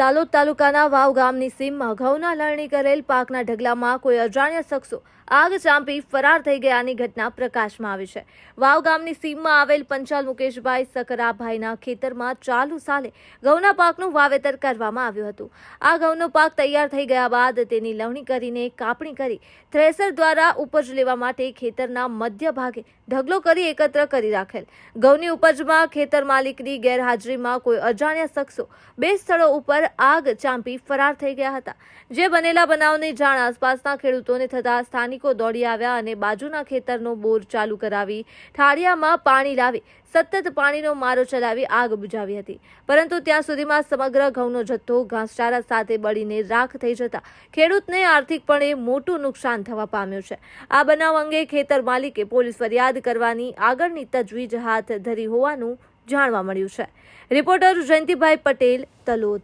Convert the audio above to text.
તાલોદ તાલુકાના વાવ ગામની સીમમાં ઘઉંના લણણી કરેલ પાકના ઢગલામાં કોઈ અજાણ્યા શખ્સો આગ ચાંપી ફરાર થઈ ગયાની ઘટના પ્રકાશમાં આવી છે. વાવ ગામની સીમમાં આવેલ પંચાલ મુકેશભાઈ સકરાભાઈના ખેતરમાં ચાલુ સાલે ઘઉંના પાકનું વાવેતર કરવામાં આવ્યું હતું. આ ઘઉંનો પાક તૈયાર થઈ ગયા બાદ તેની લણણી કરીને કાપણી કરી થ્રેસર દ્વારા ઉપજ લેવા માટે ખેતરના મધ્ય ભાગે ઢગલો કરી એકત્ર કરી રાખેલ. ઘઉંની ઉપજમાં ખેતર માલિકની ગેરહાજરીમાં કોઈ અજાણ્યા શખ્સો બે સ્થળો ઉપર આગ ચાંપી ફરાર થઈ ગયા હતા. જે બનેલા બનાવની જાણ આસપાસના ખેડૂતોને થતા સ્થાનિકો દોડી આવ્યા અને બાજુના ખેતરનો બોર ચાલુ કરાવી ઠાળિયામાં પાણી લાવી સતત પાણીનો મારો ચલાવી આગ બુઝાવી હતી. પરંતુ ત્યાં સુધીમાં સમગ્ર ઘઉંનો જથ્થો ઘાસચારા સાથે બળીને રાખ થઈ જતા ખેડૂતને આર્થિકપણે મોટું નુકસાન થવા પામ્યું છે. આ બનાવ અંગે ખેતર માલિકે પોલીસ ફરિયાદ કરવાની આગળની તજવીજ હાથ ધરી હોવાનું જાણવા મળ્યું છે. રિપોર્ટર જયંતિભાઈ પટેલ તલોદ.